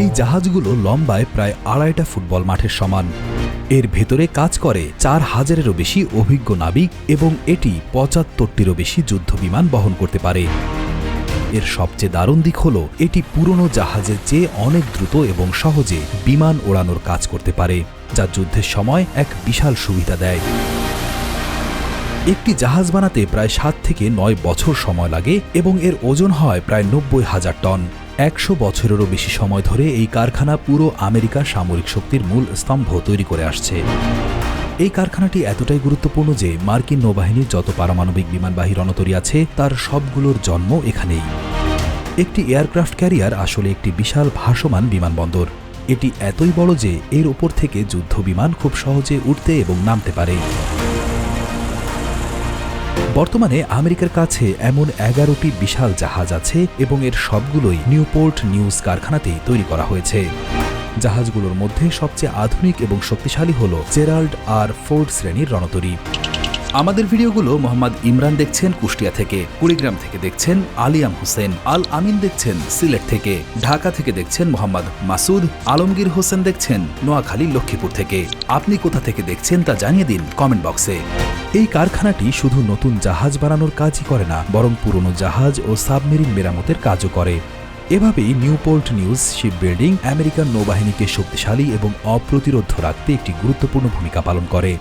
এই জাহাজগুলো লম্বায় প্রায় আড়াইটা ফুটবল মাঠের সমান। এর ভেতরে কাজ করে চার হাজারেরও বেশি অভিজ্ঞ নাবিক এবং এটি পঁচাত্তরটিরও বেশি যুদ্ধবিমান বহন করতে পারে। এর সবচেয়ে দারুণ দিক হল, এটি পুরনো জাহাজের চেয়ে অনেক দ্রুত এবং সহজে বিমান ওড়ানোর কাজ করতে পারে, যা যুদ্ধের সময় এক বিশাল সুবিধা দেয়। একটি জাহাজ বানাতে প্রায় সাত থেকে নয় বছর সময় লাগে এবং এর ওজন হয় প্রায় নব্বই হাজার টন। একশো বছরেরও বেশি সময় ধরে এই কারখানা পুরো আমেরিকা সামরিক শক্তির মূল স্তম্ভ তৈরি করে আসছে। এই কারখানাটি এতটাই গুরুত্বপূর্ণ যে মার্কিন নৌবাহিনীর যত পারমাণবিক বিমানবাহী রণতরী আছে, তার সবগুলোর জন্ম এখানেই। একটি এয়ারক্রাফট ক্যারিয়ার আসলে একটি বিশাল ভাসমান বিমানবন্দর। এটি এতই বড় যে এর উপর থেকে যুদ্ধ বিমান খুব সহজে উঠতে এবং নামতে পারে। বর্তমানে আমেরিকার কাছে এমন এগারোটি বিশাল জাহাজ আছে এবং এর সবগুলোই নিউপোর্ট নিউজ কারখানাতেই তৈরি করা হয়েছে। জাহাজগুলোর মধ্যে সবচেয়ে আধুনিক এবং শক্তিশালী হল জেরাল্ড আর ফোর্ড শ্রেণির রণতরী। আমাদের ভিডিওগুলো মোহাম্মদ ইমরান দেখছেন কুষ্টিয়া থেকে, কুড়িগ্রাম থেকে দেখছেন আলিয়াম হোসেন, আল আমিন দেখছেন সিলেট থেকে, ঢাকা থেকে দেখছেন মোহাম্মদ মাসুদ, আলমগীর হোসেন দেখছেন নোয়াখালী লক্ষ্মীপুর থেকে। আপনি কোথা থেকে দেখছেন তা জানিয়ে দিন কমেন্ট বক্সে। এই কারখানাটি শুধু নতুন জাহাজ বানানোর কাজই করে না, বরং পুরনো জাহাজ ও সাবমেরিন মেরামতের কাজও করে। এভাবেই Newport News ship building American নৌবাহিনীকে শক্তিশালী এবং অপ্রতিরোধ্য রাখতে একটি গুরুত্বপূর্ণ ভূমিকা পালন করে।